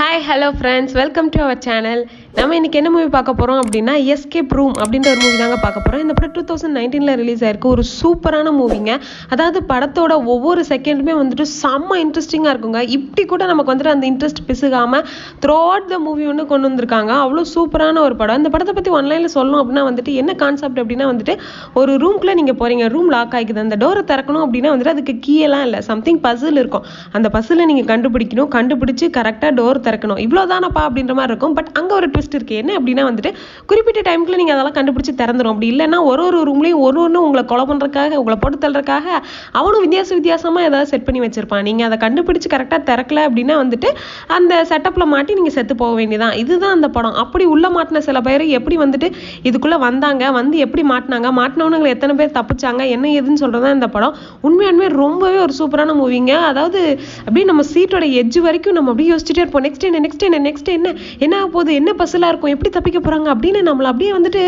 Hi hello friends welcome to our channel நம்ம இன்னைக்கு என்ன மூவி பார்க்க போகிறோம் அப்படின்னா எஸ்கேப் ரூம் அப்படின்ற ஒரு மூவி தாங்க பார்க்க போகிறோம் இந்த படம் டூ தௌசண்ட் நைன்டீனில் ரிலீஸ் ஆயிருக்கு. ஒரு சூப்பரான மூவிங்க அதாவது படத்தோட ஒவ்வொரு செகண்டுமே வந்துட்டு செம்ம இன்ட்ரெஸ்டிங்காக இருக்குங்க. இப்படி கூட நமக்கு வந்துட்டு அந்த இன்ட்ரெஸ்ட் பிசுகாமல் த்ரோ அவுட் த மூவி ஒன்று கொண்டு வந்திருக்காங்க. அவ்வளோ சூப்பரான ஒரு படம். இந்த படத்தை பற்றி ஒன்லைனில் சொல்லணும் அப்படின்னா வந்துட்டு என்ன கான்செப்ட் அப்படின்னா வந்துட்டு ஒரு ரூம்குள்ளே நீங்கள் போகிறீங்க ரூம் லாக் ஆகிக்குது. அந்த டோரை திறக்கணும் அப்படின்னா வந்துட்டு அதுக்கு கீழெல்லாம் இல்லை. சம்திங் பசில் இருக்கும். அந்த பசிலை நீங்கள் கண்டுபிடிக்கணும். கண்டுபிடிச்சு கரெக்டாக டோர் திறக்கணும். இவ்வளோ தானப்பா அப்படின்ற மாதிரி இருக்கும். பட் அங்கே ஒரு ட்விஸ்ட் இருக்குது என்ன அப்படின்னா வந்துட்டு குறிப்பிட்ட டைமுக்குள்ள நீங்கள் அதெல்லாம் கண்டுபிடிச்சு திறந்துடும் அப்படி இல்லைன்னா ஒரு ஒரு ரூம்லேயும் ஒரு ஒன்று உங்களை கொலை பண்ணுறதுக்காக உங்களை போட்டு தள்ளுறதுக்காக அவனும் வித்தியாச வித்தியாசமாக ஏதாவது செட் பண்ணி வச்சிருப்பான். நீங்கள் அதை கண்டுபிடிச்சு கரெக்டாக திறக்கல அப்படின்னா வந்துட்டு அந்த செட்டப்பில் மாட்டி நீங்கள் செத்து போக வேண்டியதான் இதுதான் அந்த படம். அப்படி உள்ள மாட்டின சில பேர் எப்படி வந்துட்டு இதுக்குள்ளே வந்தாங்க வந்து எப்படி மாட்டினாங்க மாட்டினவனுங்களை எத்தனை பேர் தப்பிச்சாங்க என்ன ஏதுன்னு சொல்கிறது தான் இந்த படம். உண்மையாலுமே ரொம்பவே ஒரு சூப்பரான மூவிங்க அதாவது அப்படியே நம்ம சீட்டோட எஜ்ஜு வரைக்கும் நம்ம அப்படியே யோசிச்சுட்டே இருப்போம். நெக்ஸ்ட் என்ன நெக்ஸ்ட் என்ன நெக்ஸ்ட் என்ன என்ன போகுது என்ன பஸ்ஸில் இருக்கும். எப்படி தப்பிக்க போகிறாங்க அப்படின்னு நம்மளை அப்படியே வந்துட்டு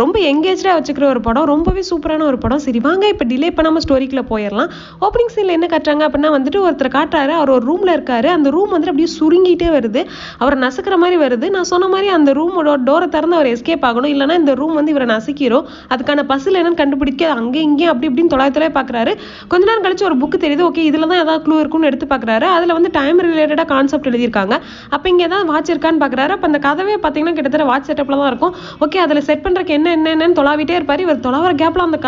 ரொம்ப எங்கேஜாக வச்சுக்கிற ஒரு படம் ரொம்பவே சூப்பரான ஒரு படம். சரி வாங்க இப்போ டிலே பண்ணாமல் ஸ்டோரிக்குள்ளே போயிடலாம் ஓப்பனிங் சீனில் என்ன காட்டுறாங்க அப்படின்னா வந்துட்டு ஒருத்தர் காட்டுறாரு. அவர் ஒரு ரூமில் இருக்காரு. அந்த ரூம் வந்துட்டு அப்படியே சுருங்கிட்டே வருது. அவரை நசுக்கிற மாதிரி வருது. நான் சொன்ன மாதிரி அந்த ரூமோட டோரை திறந்து அவர் எஸ்கேப் ஆகணும். இல்லைன்னா இந்த ரூம் வந்து இவரை நசுக்கிரும். அதுக்கான பஸ்ஸில் என்னன்னு கண்டுபிடிக்க அங்கே இங்கேயும் அப்படி இப்படின்னு தொலை தொலை பார்க்குறாரு கொஞ்ச நேரம் கழிச்சு ஒரு புக்கு தெரியுது. ஓகே இதில் தான் ஏதாவது க்ளூ இருக்கும்னு எடுத்து பார்க்குறாரு அதில் வந்து டைம் ரிலேட்டடாக கான்செப்ட் எழுதியிருக்காங்க. அப்போ இங்கே ஏதாவது வாட்ச் இருக்கான்னு பார்க்குறாரு அப்போ அந்த கதவே பார்த்தீங்கன்னா கிட்டத்தட்ட வாட்ச் செட்டப்பில் தான் இருக்கும். ஓகே அதில் செட் பண்ணுறக்கு என்ன என்னென்னு தொலாவிட்டே இருப்பார். இவர் தொலாவர கேப்பில் அந்த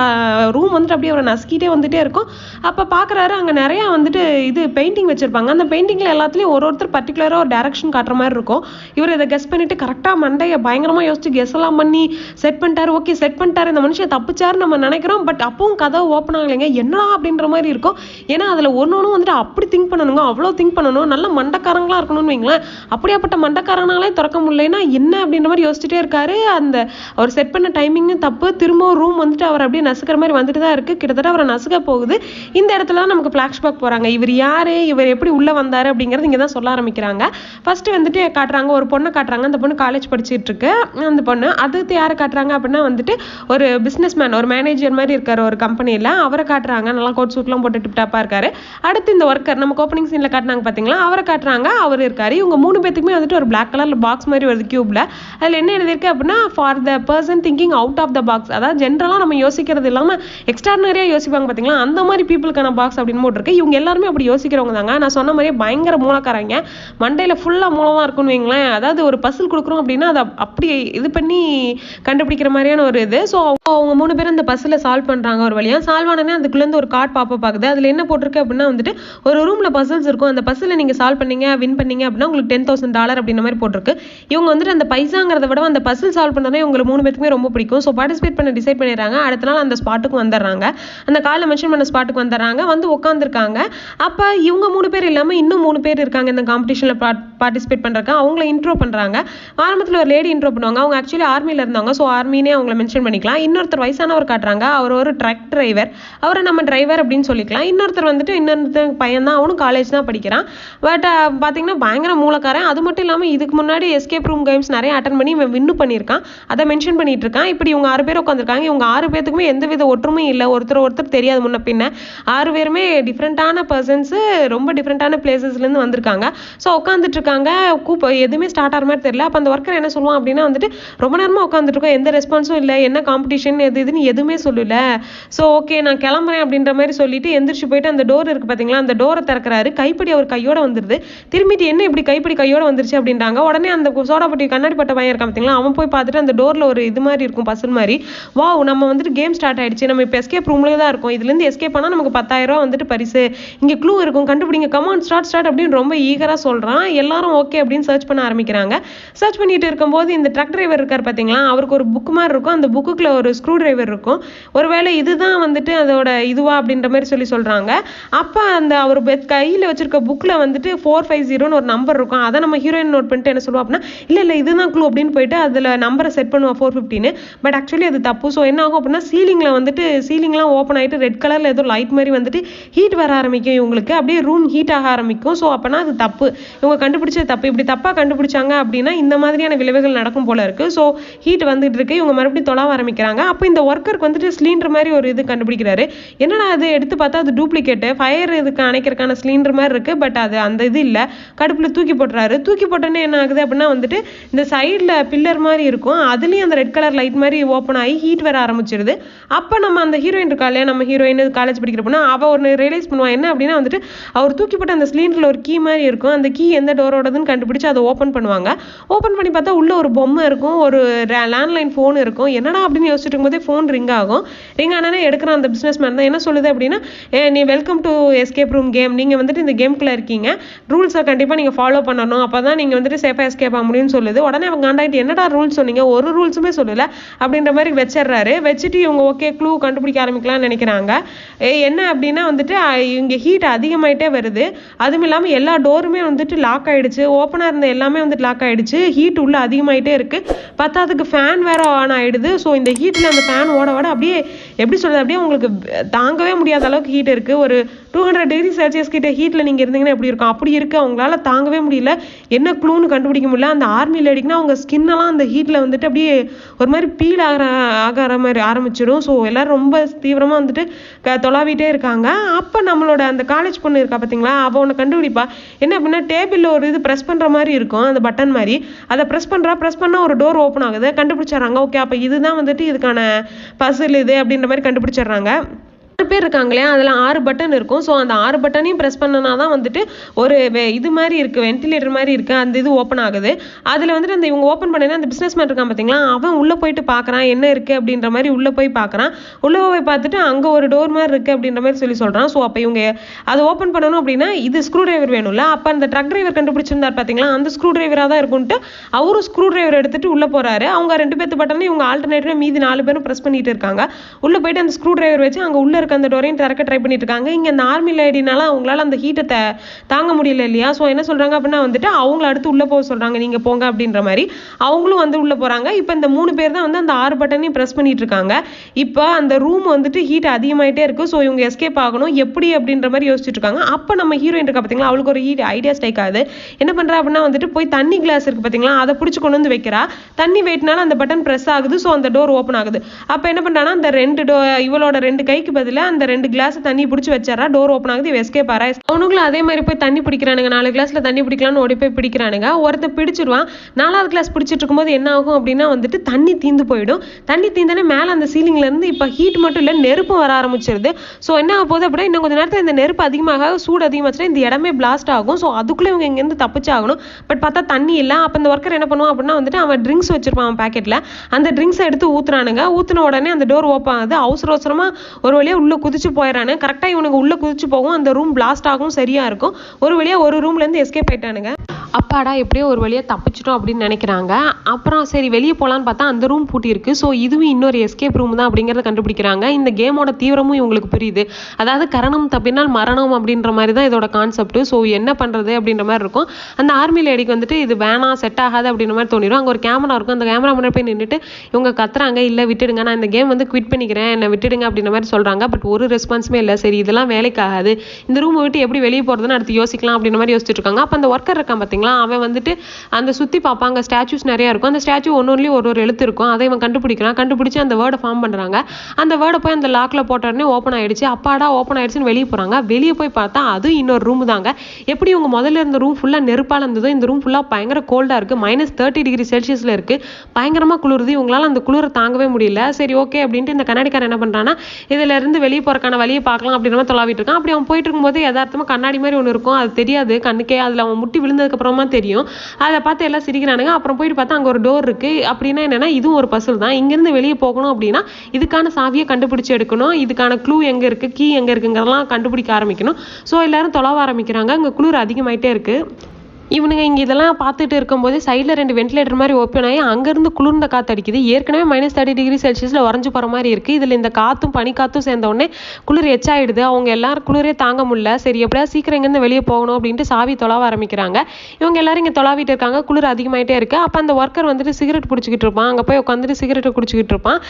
ரூம் வந்துட்டு அப்படியே அவரை நசுக்கிட்டே வந்துட்டே இருக்கும். அப்போ பார்க்குறாரு அங்கே நிறையா வந்துட்டு இது பெயிண்டிங் வச்சிருப்பாங்க. அந்த பெயிண்டிங்கில் எல்லாத்துலேயும் ஒரு ஒருத்தர் பர்டிகுலராக ஒரு டேரக்ஷன் காட்டுற மாதிரி இருக்கும். இவர் இதை கெஸ் பண்ணிட்டு கரெக்டாக மண்டையை பயங்கரமாக யோசிச்சு கெஸ் எல்லாம் பண்ணி செட் பண்ணிட்டார். ஓகே செட் பண்ணிட்டாரு. இந்த மனுஷன் தப்பிச்சாரு நம்ம நினைக்கிறோம். பட் அப்பவும் கதை ஓப்பன் ஆகலைங்க. என்னடா அப்படின்ற மாதிரி இருக்கும். ஏன்னா அதில் ஒன்று ஒன்று வந்துட்டு அப்படி திங்க் பண்ணணுங்க. அவ்வளோ திங்க் பண்ணணும். நல்ல மண்டக்காரங்களாக இருக்கணும்னு வைங்களேன். அப்படியாப்பட்ட மண்டக்காரனாலே திறக்க முடியலன்னா என்ன அப்படின்ற மாதிரி யோசிச்சுட்டே இருக்காரு. அந்த அவர் செட் பண்ண டைமிங்கும் தப்பு. திரும்பவும் ரூம் வந்துட்டு அவர் அப்படியே நசுக்கிற மாதிரி வந்துட்டு தான் இருக்கு. கிட்டத்தட்ட அவரை நசுக்க போகுது. இந்த இடத்துல தான் நமக்கு ஃப்ளாஷ்பேக் போறாங்க. இவர் யாரு? இவர் எப்படி உள்ள வந்தாரு? அப்படிங்கறது இங்க தான் சொல்ல ஆரம்பிக்கிறாங்க. ஃபர்ஸ்ட் வந்துட்டு காட்டுறாங்க. ஒரு பொண்ணை காட்டுறாங்க. அந்த பொண்ணு காலேஜ் படிச்சுட்டு இருக்கு. அந்த பொண்ணு அடுத்து யாரை காட்டுறாங்க அப்படின்னா வந்துட்டு ஒரு பிஸ்னஸ் மேன் ஒரு மேனேஜர் மாதிரி இருக்காரு ஒரு கம்பெனியில் அவரை காட்டுறாங்க. நல்லா கோட் சூட்லாம் போட்டு டிப்டாப்பாக இருக்காரு. அடுத்து இந்த ஒர்க்கர் நமக்கு ஓப்பனிங் சீனில் காட்டினாங்க பார்த்தீங்களா அவரை காட்டுறாங்க. அவர் இருக்காரு. இவங்க மூணு பேத்துக்குமே வந்துட்டு ஒரு பிளாக் கலர் பாக்ஸ் மாதிரி வருது யூடியூப்பில் அதில் என்ன எழுதியிருக்கு அப்படின்னா for the person thinking out of the box அதாவது ஜென்ரலாக நம்ம யோசிக்கிறது இல்லாமல் எக்ஸ்ட்ரானரியாக யோசிப்பாங்க பார்த்தீங்களா அந்த மாதிரி பீப்புளுக்கான பாக்ஸ் அப்படின்னு போட்டிருக்கு. இவங்க எல்லாருமே அப்படி யோசிக்கிறவங்க தாங்க. நான் சொன்ன மாதிரியே பயங்கர மூலக்காரங்க. மண்டையில் ஃபுல்லாக மூலமாக இருக்கும்னு வைங்களேன். அதாவது ஒரு பசில் கொடுக்குறோம் அப்படின்னா அதை அப்படி இது பண்ணி கண்டுபிடிக்கிற மாதிரியான ஒரு இது. ஸோ அவங்க மூணு பேரும் அந்த பஸ்ஸில் சால்வ் பண்ணுறாங்க ஒரு வழியாக சால்வ் ஆனோடனே அதுக்குள்ளேருந்து ஒரு கார்டு பாப்பா பார்க்குது அதில் என்ன போட்டிருக்கு அப்படின்னா வந்துட்டு ஒரு ரூமில் பசில்ஸ் இருக்கும். அந்த பஸ்ஸில் நீங்கள் சால்வ் பண்ணீங்க வின் பண்ணீங்க அப்படின்னா உங்களுக்கு டென் தௌசண்ட் டாலர் அப்படின்ற மாதிரி போட்டிருக்கு. இவங்க வந்துட்டு அந்த பைசாங்கிறத விட அந்த பசில் சால்வ் பண்ணுறதே உங்களுக்கு மூணு பேருக்குமே ரொம்ப பிடிக்கும். ஸோ பார்ட்டிசிபேட் பண்ண டிசைட் பண்ணிடுறாங்க. அடுத்த நாள் அந்த ஸ்பாட்டுக்கு வந்துடுறாங்க. அந்த காலில் மென்ஷன் பண்ண ஸ்பாட்டுக்கு வந்துடுறாங்க. வந்து உட்காந்துருக்காங்க அப்போ இவங்க மூணு பேர் இல்லாமல் இன்னும் மூணு பேர் இருக்காங்க இந்த காம்படிஷனில் பார்ட்டிசிபேட் பண்ணுறாங்க அவங்கள இன்ட்ரோ பண்ணுறாங்க ஆரம்பத்தில் ஒரு லேடி இன்ட்ரோ பண்ணுவாங்க. அவங்க ஆக்சுவலி ஆர்மியில் இருந்தாங்க ஸோ ஆர்மினே அவங்கள மென்ஷன் பண்ணிக்கலாம். இன்னொருத்தர் வயசானவர் காட்டுறாங்க. அவர் ஒரு ட்ரக் டிரைவர் அவரை நம்ம டிரைவர் அப்படின்னு சொல்லிக்கலாம். இன்னொருத்தர் வந்துட்டு இன்னொருத்தர் பையன் தான். அவனும் காலேஜ் தான் படிக்கிறான். பட் பார்த்தீங்கன்னா பயங்கர மூலக்காரன் அது மட்டும் இல்லாமல் இதுக்கு முன்னாடி எஸ்கேப் ரூம் கேம்ஸ் நிறைய அட்டன் பண்ணி இவன் வின்னு பண்ணியிருக்கான். அதை மென்ஷன் பண்ணிட்டு இருக்கான் இப்படி இவங்க ஆறு பேர் உட்காந்துருக்காங்க இவங்க ஆறு பேத்துக்குமே எந்த வித ஒற்றுமையும் இல்லை. ஒருத்தர் ஒருத்தர் தெரியாது முன்ன பின்ன. ஆறு பேருமே டிஃப்ரெண்ட்டான பர்சன்ஸு ரொம்ப டிஃப்ரெண்ட்டான பிளேசஸ்லேருந்து வந்திருக்காங்க. ஸோ உட்காந்துட்டு இருக்காங்க கூப்ப எதுவுமே ஸ்டார்ட் ஆகிற மாதிரி தெரியல. அப்போ அந்த ஒர்க்கர் என்ன சொல்லுவான் அப்படின்னா வந்துட்டு ரொம்ப நேரமாக உட்காந்துருக்கோம் எந்த ரெஸ்பான்ஸும் இல்லை. என்ன காம்படிஷன் எது இதுன்னு எதுவுமே சொல்லல. ஸோ ஓகே நான் கிளம்புறேன் அப்படின்ற மாதிரி சொல்லிட்டு எந்திரிச்சு போயிட்டு அந்த டோர் இருக்கு பார்த்தீங்களா அந்த டோரை திறக்கிறாரு. கைப்படி அவர் கையோட வந்துருது. திரும்பிட்டு என்ன இப்படி கைப்படி கையோட வந்துருச்சு? அப்படின்றாங்க. உடனே அந்த கண்ணாடி பட்ட பையன் இருக்கான் பார்த்தீங்களா அவன் போய் பார்த்துட்டு அந்த டோரில் ஒரு இது மாதிரி இருக்கும் பசுல் மாதிரி. வாவ் நம்ம வந்துட்டு கேம் ஸ்டார்ட் ஆயிடுச்சு. நம்ம இப்போ எஸ்கேப் ரூம்லேயே தான் இருக்கும். இதுலேருந்து எஸ்கேப் ஆனால் நமக்கு பத்தாயிரம் ரூபா வந்துட்டு பரிசு. இங்கே க்ளூ இருக்கும். கண்டுபிடிங்க. கமான் ஸ்டார்ட் ஸ்டார்ட் அப்படின்னு ரொம்ப ஈகராக சொல்கிறான் எல்லாரும் ஓகே அப்படின்னு சர்ச் பண்ண ஆரம்பிக்கிறாங்க. சர்ச் பண்ணிட்டு இருக்கும்போது இந்த ட்ரக் டிரைவர் இருக்கார் பார்த்தீங்களா அவருக்கு ஒரு புக் மாதிரி இருக்கும். அந்த புக்குக்குள்ள ஒரு ஸ்க்ரூ டிரைவர் இருக்கும். ஒருவேளை இதுதான் வந்துட்டு அதோட இதுவா அப்படின்ற மாதிரி சொல்லி சொல்கிறாங்க அப்போ அந்த அவர் கையில் வச்சிருக்க புக்கில் வந்துட்டு ஃபோர் ஃபைவ் ஜீரோன்னு ஒரு நம்பர் இருக்கும். அதை நம்ம ஹீரோயின் நோட் பண்ணிட்டு என்ன சொல்லுவோம் அப்படின்னா இல்லை இல்லை இதுதான் க்ளூ அப்படின்னு போயிட்டு அதில் நம்பரை செட் பண்ணுவோம் ஃபோர் ஃபிஃப்டின்னு பட் ஆக்சுவலி அது தப்பு. ஸோ என்ன ஆகும் அப்படின்னா சீலிங்கில் வந்துட்டு சீலிங்லாம் ஓப்பன் ஆகிட்டு ரெட் கலரில் ஏதோ லைட் மாதிரி வந்துட்டு ஹீட் வர ஆரம்பிக்கும் இவங்களுக்கு. அப்படியே ரூம் ஹீட் ஆக ஆரம்பிக்கும். ஸோ அப்போனா அது தப்பு. இவங்க கண்டுபிடிச்ச தப்பு. இப்படி தப்பாக கண்டுபிடிச்சாங்க அப்படின்னா இந்த மாதிரியான விளைவுகள் நடக்கும் போல இருக்குது ஸோ ஹீட் வந்துட்டு இருக்கு. இவங்க மறுபடியும் தொலாவ ஆரம்பிக்கிறாங்க. அப்போ இந்த ஒர்க்கருக்கு வந்துட்டு சிலிண்டர் மாதிரி ஒரு இது கண்டுபிடிக்கிறாரு. என்னடா அது எடுத்து பார்த்தா அது டூப்ளிகேட்டு ஃபயர் இதுக்கு அணைக்கிறதுக்கான சிலிண்டர் மாதிரி இருக்குது பட் அது அந்த இது இல்லை. கடுப்பில் தூக்கி போட்டுறாரு. தூக்கி போட்டோன்னே என்ன ஆகுது அப்படின்னா வந்துட்டு இந்த சைடில் பில்லர் மாதிரி இருக்கும். அதுலேயும் அந்த ரெட் கலர் லைட் மாதிரி ஓப்பன் ஆகி ஹீட் வர ஆரம்பிச்சிருது. அப்போ நம்ம அந்த ஹீரோயின் இருக்கா இல்லையா? நம்ம ஹீரோயின் காலேஜ் படிக்கிற பொண்ணு? அவள் ஒன்று ரியலைஸ் பண்ணுவான் என்ன அப்படின்னா வந்துட்டு அவர் தூக்கி போட்ட அந்த சிலிண்டரில் ஒரு கீ மாதிரி இருக்கும். அந்த கீ எந்த டோரோடதுன்னு கண்டுபிடிச்சு அதை ஓப்பன் பண்ணுவாங்க. ஓப்பன் பண்ணி பார்த்தா உள்ள ஒரு பொம்மை இருக்கும். ஒரு லேண்ட்லைன் ஃபோன் இருக்கும். என்னடா அப்படின்னு யோசிச்சுட்டு இருக்கும்போதே ஃபோன் ரிங் ஆகும். ரிங் ஆனால் எடுக்கிற அந்த பிஸ்னஸ் மேன் தான். என்ன சொல்லுது அப்படின்னா நீ welcome to escape room game நீங்கள் வந்துட்டு இந்த கேம்குள்ளே இருக்கீங்க. ரூல்ஸை கண்டிப்பாக நீங்கள் ஃபாலோ பண்ணணும். அப்போ தான் நீங்கள் வந்துட்டு சேஃபாக எஸ்கேப் ஆக முடியும்னு சொல்லுது. உடனே அவங்க காண்டாக்ட் என்னடா ரூல்ஸ் சொன்னீங்க? ஒரு ரூல்ஸுமே சொல்லல. அப்படின்ற மாதிரி வச்சிடுறாரு. வச்சுட்டு இவங்க ஓகே க்ளூ கண்டுபிடிக்க ஆரம்பிக்கலாம்னு நினைக்கிறாங்க. ஏ, என்ன அப்படின்னா வந்துட்டு இங்கே ஹீட் அதிகமாயிட்டே வருது. அதுவும் இல்லாமல் எல்லா டோருமே வந்துட்டு லாக் ஆகிடுச்சு ஓப்பனாக இருந்த எல்லாமே வந்துட்டு லாக் ஆகிடுச்சு ஹீட் உள்ளே அதிகமாயிட்டே இருக்குது பத்தாததுக்கு ஃபேன் வேற ஆன் ஆகிடுது ஸோ இந்த ஹீட்டில் அந்த ஃபேன் ஓட ஓட அப்படியே எப்படி சொல்றது அப்படியே உங்களுக்கு தாங்கவே முடியாத அளவுக்கு ஹீட் இருக்கு. ஒரு டூ ஹண்ட்ரட் டிகிரி செல்சியஸ் கிட்ட ஹீட்டில் நீங்கள் இருந்தீங்கன்னா எப்படி இருக்கும்? அப்படி இருக்கு அவங்களால தாங்கவே முடியல. என்ன க்ளூன்னு கண்டுபிடிக்க முடியல. அந்த ஆர்மி லேடிக்குன்னா அவங்க ஸ்கின்னெல்லாம் அந்த ஹீட்டில் வந்துட்டு அப்படியே ஒரு மாதிரி பீல் ஆகிற ஆகிற மாதிரி ஆரம்பிச்சிடும். ஸோ எல்லாரும் ரொம்ப தீவிரமாக வந்துட்டு க தொலாவிட்டே இருக்காங்க. அப்போ நம்மளோட அந்த காலேஜ் பொண்ணு இருக்கா பார்த்தீங்களா அவள் ஒன்று கண்டுபிடிப்பா. என்ன அப்படின்னா டேபிளில் ஒரு இது ப்ரெஸ் பண்ணுற மாதிரி இருக்கும் அந்த பட்டன் மாதிரி. அதை ப்ரெஸ் பண்ணுறா ப்ரெஸ் பண்ணால் ஒரு டோர் ஓப்பன் ஆகுது. கண்டுபிடிச்சாராங்க. ஓகே அப்போ இதுதான் வந்துட்டு இதுக்கான பசில் இது அப்படின்ற கண்டுபிடிச்சிடுறாங்க. பேர் இருக்காங்க இல்லையா? அதில் ஆறு பட்டன் இருக்கும். ஸோ அந்த ஆறு பட்டனையும் ப்ரெஸ் பண்ணனா தான் வந்துட்டு ஒரு வெ- இது மாதிரி இருக்குது வென்டிலேட்டர் மாதிரி இருக்குது அந்த இது ஓப்பன் ஆகுது. அதில் வந்துட்டு அந்த இவங்க ஓப்பன் பண்ணி அந்த பிஸ்னஸ் மேன் இருக்கான் பார்த்தீங்களா அவன் உள்ளே போயிட்டு பார்க்குறான் என்ன இருக்குது அப்படின்ற மாதிரி உள்ளே போய் பார்க்குறான் உள்ளே போய் பார்த்துட்டு அங்கே ஒரு டோர் மாதிரி இருக்குது அப்படின்ற மாதிரி சொல்லி சொல்கிறான் ஸோ அப்போ இவங்க அதை ஓப்பன் பண்ணணும் அப்படின்னா இது ஸ்க்ரூ டிரைவர் வேணும்ல. அப்போ அந்த ட்ரக் டிரைவர் கண்டுபிடிச்சிருந்தார் பார்த்தீங்களா அந்த ஸ்க்ரூ டிரைவராக தான் இருக்கும்ட்டு அவரும் ஸ்க்ரூ டிரைவர் எடுத்துட்டு உள்ளே போகிறாரு அவங்க ரெண்டு பேர்த்து பட்டனை இவங்க ஆல்டர்னேட்டிவ் மீதி நாலு பேரும் ப்ரெஸ் பண்ணிட்டு இருக்காங்க. உள்ளே போயிட்டு அந்த ஸ்க்ரூ டிரைவர் வச்சு அங்கே உள்ளே இருக்க அந்த டோரையும் திறக்க ட்ரை பண்ணிட்டு இருக்காங்க இங்கே அந்த ஆர்மி லேடினால அவங்களால அந்த ஹீட்டை தாங்க முடியல இல்லையா? ஸோ என்ன சொல்கிறாங்க அப்படின்னா வந்துட்டு அவங்கள அடுத்து உள்ளே போக சொல்கிறாங்க நீங்கள் போங்க அப்படின்ற மாதிரி. அவங்களும் வந்து உள்ளே போகிறாங்க இப்போ இந்த மூணு பேர் தான் வந்து அந்த ஆறு பட்டனையும் ப்ரெஸ் பண்ணிட்டு இருக்காங்க இப்போ அந்த ரூம் வந்துட்டு ஹீட் அதிகமாயிட்டே இருக்கு. ஸோ இவங்க எஸ்கேப் ஆகணும். எப்படி அப்படின்ற மாதிரி யோசிச்சுட்டு இருக்காங்க அப்போ நம்ம ஹீரோயின் இருக்கா பார்த்தீங்களா அவளுக்கு ஒரு ஹீட் ஐடியா ஸ்ட்ரைக் ஆகுது. என்ன பண்ணுறா அப்படின்னா வந்துட்டு போய் தண்ணி கிளாஸ் இருக்கு பார்த்தீங்களா அதை பிடிச்சி கொண்டு வந்து வைக்கிறா. தண்ணி வெயிட்னால அந்த பட்டன் ப்ரெஸ் ஆகுது. ஸோ அந்த டோர் ஓப்பன் ஆகுது. அப்போ என்ன பண்ணுறான்னா அந்த ரெண்டு டோ இவளோட ரெண்டு கைக்கு பதிலாக அந்த ரெண்டு கிளாஸ் தண்ணி பிடிச்சி வச்சாரா டோர் ஓப்பன் ஆகுது இவ எஸ்கேப் ஆறா. அவனுங்களும் அதே மாதிரி போய் தண்ணி பிடிக்கிறானுங்க. நாலு கிளாஸ்ல தண்ணி பிடிக்கலாம்னு ஓடி போய் பிடிக்கிறானுங்க. ஒருத்தர் பிடிச்சிருவான். நாலாவது கிளாஸ் பிடிச்சிட்டு இருக்கும்போது என்ன ஆகும் அப்படின்னா வந்துட்டு தண்ணி தீந்து போயிடும். தண்ணி தீந்தனே மேலே அந்த சீலிங்ல இருந்து இப்போ ஹீட் மட்டும் இல்லை நெருப்பு வர ஆரம்பிச்சிருது. ஸோ என்ன ஆக போகுது அப்படின்னா இன்னும் கொஞ்ச நேரத்தில் இந்த நெருப்பு அதிகமாக சூடு அதிகமாச்சுன்னா இந்த இடமே பிளாஸ்ட் ஆகும். ஸோ அதுக்குள்ளே இவங்க இங்கேருந்து தப்பிச்சாகணும் பட் பார்த்தா தண்ணி இல்லை. அப்போ இந்த ஒர்க்கர் என்ன பண்ணுவான் அப்படின்னா வந்துட்டு அவன் ட்ரிங்க்ஸ் வச்சிருப்பான் அவன் அந்த ட்ரிங்க்ஸை எடுத்து ஊத்துறானுங்க. ஊத்துன உடனே அந்த டோர் ஓப்பன் ஆகுது. அவசர அவசரமா ஒரு வழியாக உள்ளே குதிச்சு போயிடறானு. கரெக்டாக இவனுக்கு உள்ள குதிச்சு போகும். அந்த ரூம் பிளாஸ்ட் ஆகும் சரியா இருக்கும். ஒரு வழியா ஒரு ரூம்ல இருந்து எஸ்கேப் ஆயிட்டானுங்க. அப்பாடா எப்படியோ ஒரு வழியா தப்பிச்சிட்டோம் அப்படின்னு நினைக்கிறாங்க. அப்புறம் சரி வெளியே போகலான்னு பார்த்தா அந்த ரூம் பூட்டி இருக்கு. ஸோ இதுவும் இன்னொரு எஸ்கேப் ரூம் தான் அப்படிங்கிறத கண்டுபிடிக்கிறாங்க. இந்த கேமோட தீவிரமும் இவங்களுக்கு புரியுது. அதாவது கரணம் தப்பினால் மரணம் அப்படின்ற மாதிரி தான் இதோட கான்செப்ட் ஸோ என்ன பண்ணுறது அப்படின்ற மாதிரி இருக்கும். அந்த ஆர்மி லேடிக்கு வந்துட்டு இது வேணாம் செட் ஆகாது அப்படின்ற மாதிரி தோணிடும் அங்கே ஒரு கேமரா இருக்கும். அந்த கேமரா முன்னாடி போய் நின்றுட்டு இவங்க கத்துறாங்க இல்லை விட்டுடுங்க. நான் இந்த கேம் வந்து குவிட் பண்ணிக்கிறேன். என்னை விட்டுடுங்க அப்படின்ற மாதிரி சொல்கிறாங்க பட் ஒரு ரெஸ்பான்ஸுமே இல்லை. சரி இதெல்லாம் வேலைக்கு ஆகாது இந்த ரூமை விட்டு எப்படி வெளியே போறதுன்னு அடுத்து யோசிக்கலாம் அப்படின்ற மாதிரி யோசிச்சுட்டு இருக்காங்க அப்போ அந்த ஒர்க்கர் இருக்கான் பார்த்தீங்களா அவன் வந்துட்டு அந்த சுத்தி பார்ப்பாங்க ஸ்டாச்சூஸ் நிறைய இருக்கும். அந்த ஸ்டாச்சு ஒன்று ஒன்றுலேயும் ஒரு ஒரு எழுத்து இருக்கும். அதை இவன் கண்டுபிடிக்கிறான். கண்டுபிடிச்சு அந்த வேர்டை ஃபார்ம் பண்றாங்க. அந்த வேர்டை போய் அந்த லாக்கில் போட்ட உடனே ஓப்பன் ஆயிடுச்சு. அப்பாடா ஓப்பன் ஆயிடுச்சுன்னு வெளியே போறாங்க. வெளியே போய் பார்த்தா அது இன்னொரு ரூம் தாங்க. எப்படி இவங்க முதல்ல இருந்த ரூம் ஃபுல்லா நெருப்பால இருந்ததோ இந்த ரூம் ஃபுல்லா பயங்கர கோல்டா இருக்கு. மைனஸ் தேர்ட்டி டிகிரி செல்சியஸில் இருக்கு. பயங்கரமா குளிருது. இவங்களால அந்த குளிரை தாங்கவே முடியல. சரி ஓகே அப்படின்ட்டு இந்த கண்ணாடிக்காரன் என்ன பண்ணுறான்னா இதுல வெளியே போகிறக்கான வழியை பார்க்கலாம் அப்படின்ற மாதிரி தொலாவிட்டு இருக்கான். அப்படி அவன் போயிட்டு இருக்கும்போது யதார்த்தமாக கண்ணாடி மாதிரி ஒன்று இருக்கும். அது தெரியாது. கண்ணுக்கே அதில் அவன் முட்டி விழுந்ததுக்கப்புறமா தெரியும். அதை பார்த்து எல்லாம் சிரிக்கிறானுங்க. அப்புறம் போயிட்டு பார்த்தா அங்கே ஒரு டோர் இருக்குது அப்படின்னா என்னென்னா இதுவும் ஒரு பசில் தான். இங்கேருந்து வெளியே போகணும் அப்படின்னா இதுக்கான சாவியை கண்டுபிடிச்சி எடுக்கணும். இதுக்கான க்ளூ எங்கே இருக்குது கீ எங்கே இருக்குங்கிறதெல்லாம் கண்டுபிடிக்க ஆரம்பிக்கணும். ஸோ எல்லாரும் தொலைவ ஆரம்பிக்கிறாங்க. அங்கே குளிர் அதிகமாயிட்டே இருக்கு. இவனுங்க இங்கே இதெல்லாம் பார்த்துட்டு இருக்கும்போது சைடில் ரெண்டு வென்டிலேட்டர் மாதிரி ஓப்பன் ஆகி அங்கேருந்து குளிர்ந்த காற்று அடிக்குது. ஏற்கனவே மைனஸ் தேர்ட்டி டிகிரி செல்சியஸில் உறைஞ்சு போகிற மாதிரி இருக்குது இதில் இந்த காற்றும் பனிக்காத்தும் சேர்ந்த உடனே குளிர் எச்சாயிடுது அவங்க எல்லாரும் குளிரே தாங்க முடியல. சரி எப்படியா சீக்கிரம் இங்கேருந்து வெளியே போகணும் அப்படின்ட்டு சாவி தொலாவ ஆரம்பிக்கிறாங்க. இவங்க எல்லாரும் இங்கே தொலாவிட்டு இருக்காங்க. குளிர் அதிகமாகிட்டே இருக்குது அப்போ அந்த ஒர்க்கர் வந்துட்டு சிகரெட் பிடிச்சிக்கிட்டு இருப்பான். அங்கே போய் உட்காந்துட்டு சிகரெட்டை குடிச்சிக்கிட்டு இருப்பான்.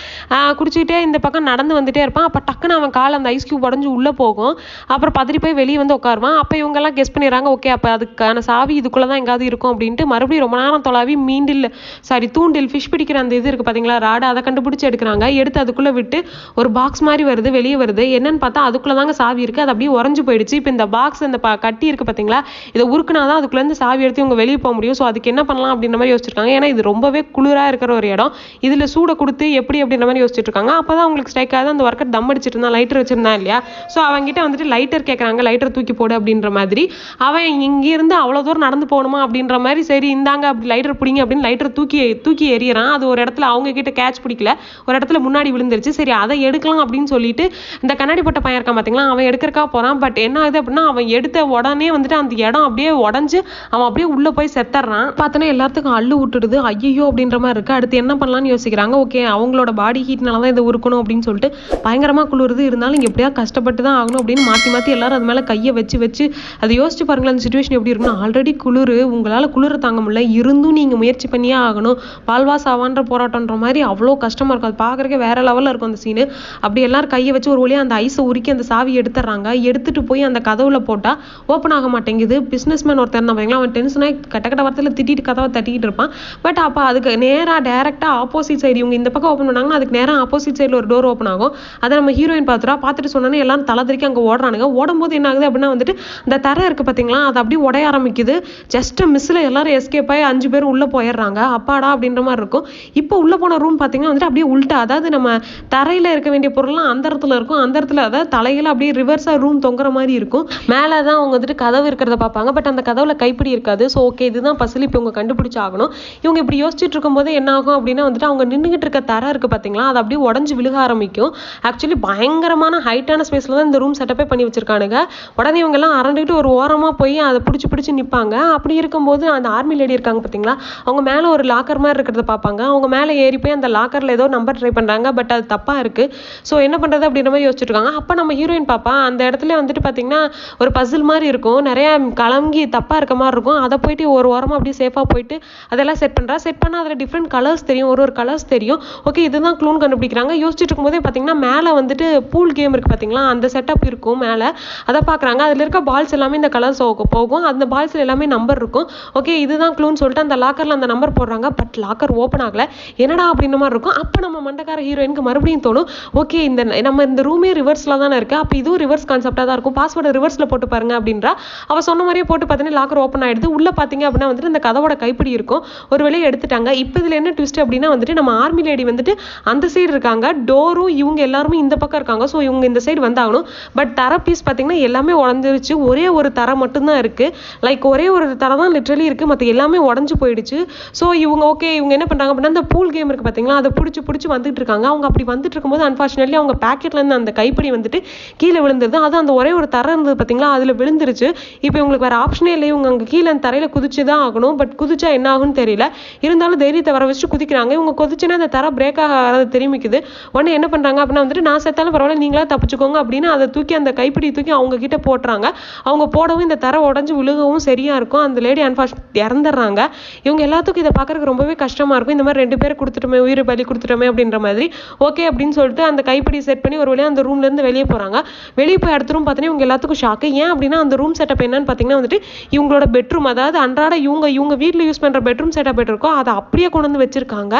குடிச்சிக்கிட்டே இந்த பக்கம் நடந்து வந்துட்டே இருப்பான். அப்போ டக்குன்னு அவன் கால் அந்த ஐஸ் கியூப் உடஞ்சு உள்ளே போகும். அப்புறம் பதறி போய் வெளியே வந்து உட்காருவான். அப்போ இவங்கெல்லாம் கெஸ் பண்ணிடுறாங்க. ஓகே அப்போ அதுக்கான சாவி இது இதுக்குள்ளே தான் எங்காவது இருக்கும் அப்படின்ட்டு மறுபடியும் ரொம்ப நேரம் தொலாவி மீண்டில் சாரி தூண்டில் ஃபிஷ் பிடிக்கிற அந்த இது இருக்குது பார்த்தீங்களா ராடு அதை கண்டுபிடிச்சி எடுக்கிறாங்க. எடுத்து அதுக்குள்ளே விட்டு ஒரு பாக்ஸ் மாதிரி வருது வெளியே வருது. என்னன்னு பார்த்தா அதுக்குள்ளே தாங்க சாவி இருக்குது அது அப்படியே உறைஞ்சு போயிடுச்சு. இப்போ இந்த பாக்ஸ் இந்த ப கட்டி இருக்குது பார்த்தீங்களா இதை உருக்குனா தான் அதுக்குள்ளேருந்து சாவி எடுத்து இவங்க வெளியே போக முடியும். ஸோ அதுக்கு என்ன பண்ணலாம் அப்படின்ற மாதிரி யோசிச்சிருக்காங்க. ஏன்னா இது ரொம்பவே குளிராக இருக்கிற ஒரு இடம். இதில் சூடை கொடுத்து எப்படி அப்படின்ற மாதிரி யோசிச்சுட்டு இருக்காங்க அப்போ தான் அவங்களுக்கு ஸ்ட்ரைக் ஆகுது. அந்த ஒர்க்கர் தம் அடிச்சிட்டு இருந்தான் லைட்டர் வச்சிருந்தான் இல்லையா? ஸோ அவங்ககிட்ட வந்துட்டு லைட்டர் கேட்குறாங்க லைட்டர் தூக்கி போடு அப்படின்ற மாதிரி. அவன் இங்கேருந்து அவ்வளோ தூரம் நடந்து போகணுமா அப்படின்ற மாதிரி சரி இந்தாங்க அப்படி லைட்டர் பிடிங்க அப்படின்னு லைட்டர் தூக்கி தூக்கி எறியறான். அது ஒரு இடத்துல அவங்க கிட்ட கேட்ச் பிடிக்கல. ஒரு இடத்துல முன்னாடி விழுந்துருச்சு. சரி அதை எடுக்கலாம் அப்படின்னு சொல்லிட்டு இந்த கண்ணாடி போட்ட பையன் இருக்கான் பார்த்தீங்களா அவன் எடுக்கிறக்கா போகிறான் பட் என்ன ஆகுது அப்படின்னா அவன் எடுத்த உடனே வந்துட்டு அந்த இடம் அப்படியே உடஞ்சு அவன் அப்படியே உள்ளே போய் செத்துறான். பார்த்தோன்னா எல்லாத்துக்கும் அள்ளு விட்டுடுது. ஐயோ அப்படின்ற மாதிரி இருக்கு. அடுத்து என்ன பண்ணலாம்னு யோசிக்கிறாங்க. ஓகே அவங்களோட பாடி ஹீட்னால தான் இதை உருக்கணும் அப்படின்னு சொல்லிட்டு பயங்கரமாக குளிருது. இருந்தாலும் இங்க எப்படியா கஷ்டப்பட்டு தான் ஆகணும் அப்படின்னு மாற்றி மாற்றி எல்லாரும் அது மேலே கையை வச்சு வச்சு அதை யோசிச்சு பாருங்களேன் அந்த சுச்சுவேஷன் எப்படி இருக்குன்னு ஆல்ரெடி குளிர் உங்களால் குளிர தாங்க முடியல. இருந்தும் நீங்கள் முயற்சி பண்ணியே ஆகணும். வாழ்வா சாவான்ற போராட்டம்ன்ற மாதிரி அவ்வளோ கஷ்டமாக இருக்கும். அது பார்க்குறக்கே வேற லெவலில் இருக்கும் அந்த சீனு அப்படி எல்லாரும் கையை வச்சு ஒரு வழியாக அந்த ஐஸை உருக்கி அந்த சாவி எடுத்துடுறாங்க. எடுத்துகிட்டு போய் அந்த கதவுல போட்டால் ஓப்பன் ஆக மாட்டேங்குது. பிஸ்னஸ் மேன் ஒருத்தர் இருந்தான் பார்த்தீங்களா அவன் டென்ஷனாக கட்ட கட்ட வார்த்தையில் திட்டிட்டு கதவை தட்டிக்கிட்டு இருப்பான். பட் அப்போ அதுக்கு நேராக டேரெக்டாக ஆப்போசிட் சைடு இவங்க இந்த பக்கம் ஓப்பன் பண்ணாங்கன்னா அதுக்கு நேராக ஆப்போசிட் சைடில் ஒரு டோர் ஓப்பன் ஆகும். அதை நம்ம ஹீரோயின் பார்த்துட்டா பார்த்துட்டு சொன்னோன்னே எல்லாரும் தலை திருக்கி அங்கே ஓடுறானுங்க. ஓடும்போது என்ன ஆகுது அப்படின்னா வந்துட்டு இந்த தரை இருக்குது பார்த்தீங்களா அது அப்படியே உடைய ஆரம்பிக்குது. ஜஸ்ட் மிஸ்ஸில் எல்லாரும் எஸ்கேப் ஆகி அஞ்சு பேர் உள்ளே போயிடுறாங்க. அப்பாடா அப்படின்ற மாதிரி இருக்கும். இப்போ உள்ளே போன ரூம் பார்த்தீங்கன்னா வந்துட்டு அப்படியே உள்ட்டா அதாவது நம்ம தரையில் இருக்க வேண்டிய பொருள்லாம் அந்த இடத்துல இருக்கும். அந்த இடத்துல அதாவது தலையில் அப்படியே ரிவர்ஸாக ரூம் தொங்குற மாதிரி இருக்கும். மேலே தான் அவங்க வந்துட்டு கதவு இருக்கிறத பார்ப்பாங்க. பட் அந்த கதவில் கைப்பிடி இருக்காது. ஸோ ஓகே இதுதான் பசில் இப்போ இவங்க கண்டுபிடிச்சாகணும். இவங்க இப்படி யோசிச்சுட்டு இருக்கும்போது என்ன ஆகும் அப்படின்னா வந்துட்டு அவங்க நின்றுக்கிட்டு இருக்க தரை இருக்குது பார்த்தீங்களா அது அப்படியே உடஞ்சி விழுக ஆரம்பிக்கும். ஆக்சுவலி பயங்கரமான ஹைட்டான ஸ்பேஸில் தான் இந்த ரூம் செட்டப்பே பண்ணி வச்சிருக்கானுங்க. உடனே இவங்கெல்லாம் அரண்டுக்கிட்டு ஒரு ஓரமாக போய் அதை பிடிச்சி பிடிச்சி நிற்பாங்க அப்படி இருக்கும்போது அந்த ஆர்மி லேடி இருக்காங்க பார்த்தீங்களா அவங்க மேலே ஒரு லாக்கர் மாதிரி இருக்கிறத பார்ப்பாங்க. அவங்க மேலே ஏறி போய் அந்த லாக்கர்ல ஏதோ நம்பர் ட்ரை பண்றாங்க பட் அது தப்பாக இருக்கு. ஸோ என்ன பண்றது அப்படின்ற மாதிரி யோசிச்சுட்டு இருக்காங்க. அப்போ நம்ம ஹீரோயின் பாப்பா அந்த இடத்துல வந்துட்டு பார்த்தீங்கன்னா ஒரு பசில் மாதிரி இருக்கும். நிறைய கலங்கி தப்பாக இருக்க மாதிரி இருக்கும். அதை போயிட்டு ஒரு ஓரமா அப்படியே சேஃபாக போயிட்டு அதெல்லாம் செட் பண்ணுறா செட் பண்ணால் அதில் டிஃப்ரெண்ட் கலர்ஸ் தெரியும். ஒரு ஒரு கலர்ஸ் தெரியும். ஓகே இதுதான் க்ளூன் கண்டுபிடிக்கிறாங்க. யோசிச்சுட்டு இருக்கும்போதே பார்த்தீங்கன்னா மேலே வந்துட்டு பூல் கேம் இருக்கு பார்த்தீங்களா அந்த செட்டப் இருக்கும் மேலே. அதை பார்க்குறாங்க. அதில் இருக்க பால்ஸ் எல்லாமே இந்த கலர்ஸ் போகும். அந்த பால்ஸ் எல்லாமே நம்பர் இருக்கும். ஓகே இதுதான் க்ளூன்னு சொல்லிட்டு அந்த லாக்கர்ல அந்த நம்பர் போடுறாங்க. பட் லாக்கர் ஓப்பன் ஆகல. என்னடா அப்படின்ற மாதிரி இருக்கும். அப்போ நம்ம மண்டக்கார ஹீரோயினுக்கு மறுபடியும் தோணும். ஓகே இந்த நம்ம இந்த ரூமே ரிவர்ஸ்ல தானே இருக்கு. அப்போ இதுவும் ரிவர்ஸ் கான்செப்டாக தான் இருக்கும். பாஸ்வேர்டு ரிவர்ஸில் போட்டு பாருங்க அப்படின்றா. அவள் சொன்ன மாதிரியே போட்டு பார்த்தீங்கன்னா லாக்கர் ஓப்பன் ஆகிடுது உள்ள பார்த்தீங்க அப்படின்னா வந்துட்டு இந்த கதவோட கைப்பிடி இருக்கும். ஒரு வேலையை எடுத்துட்டாங்க. இப்போ இதில் என்ன ட்விஸ்ட் அப்படின்னா வந்துட்டு நம்ம ஆர்மி லேடி வந்துட்டு அந்த சைடு இருக்காங்க. டோரும் இவங்க எல்லாருமே இந்த பக்கம் இருக்காங்க. ஸோ இவங்க இந்த சைடு வந்தாகணும். பட் தர பீஸ் பார்த்தீங்கன்னா எல்லாமே உடஞ்சிருச்சு. ஒரே ஒரு தர மட்டும்தான் இருக்கு. லைக் ஒரே ஒரு தர தான் லிட்ரலி இருக்கு. மற்ற எல்லாமே உடஞ்சு போயிடுச்சு. ஸோ இவங்க ஓகே இவங்க என்ன பண்ணுறாங்க அப்படின்னா அந்த பூல் கேம் இருக்குது பார்த்தீங்களா அதை பிடிச்சி பிடிச்சி வந்துட்டு இருக்காங்க. அவங்க அப்படி வந்துட்டு இருக்கும்போது அன்ஃபார்ச்சுனேட்லி அவங்க பாக்கெட்ல இருந்து அந்த கைப்படி வந்துட்டு கீழே விழுந்துருது அது அந்த ஒரே ஒரு தரம் இருந்தது பார்த்தீங்களா அதுல விழுந்துருச்சு. இப்போ இவங்களுக்கு வேற ஆப்ஷனே இல்லை இவங்க அங்கே கீழே அந்த தரையில் குதிச்சு தான் ஆகணும். பட் குதிச்சா என்ன ஆகும்னு தெரியல. இருந்தாலும் தைரியத்தை வர வச்சு குதிக்கிறாங்க. இவங்க குதிச்சுன்னா அந்த தர பிரேக் ஆகாத தெரிமிக்குது. உடனே என்ன பண்றாங்க அப்படின்னா வந்துட்டு நான் செத்தாலும் பரவாயில்ல நீங்களா தப்பிச்சுக்கோங்க அப்படின்னு அதை தூக்கி அந்த கைப்பிடி தூக்கி அவங்க கிட்ட போட்டுறாங்க. அவங்க போடவும் இந்த தர உடஞ்சு விழுகவும் சரியாக இருக்கும். இருக்கும். அந்த லேடி அன்ஃபார்ச்சுனேட் இறந்துடுறாங்க. இவங்க எல்லாத்துக்கும் இதை பார்க்கறதுக்கு ரொம்பவே கஷ்டமாக இருக்கும். இந்த மாதிரி ரெண்டு பேர் கொடுத்துட்டோமே உயிர் பலி கொடுத்துட்டோமே அப்படின்ற மாதிரி. ஓகே அப்படின்னு சொல்லிட்டு அந்த கைப்பிடி செட் பண்ணி ஒரு வழியாக அந்த ரூம்லேருந்து வெளியே போகிறாங்க வெளியே போய் அடுத்த ரூம் பார்த்தீங்கன்னா இவங்க எல்லாத்துக்கும் ஷாக்கு ஏன் அப்படின்னா அந்த ரூம் செட்டப் என்னன்னு பார்த்தீங்கன்னா வந்துட்டு இவங்களோட பெட்ரூம் அதாவது அன்றாட இவங்க இவங்க வீட்டில் யூஸ் பண்ணுற பெட்ரூம் செட்டப் இருக்கோ அதை அப்படியே கொண்டு வந்து வச்சுருக்காங்க.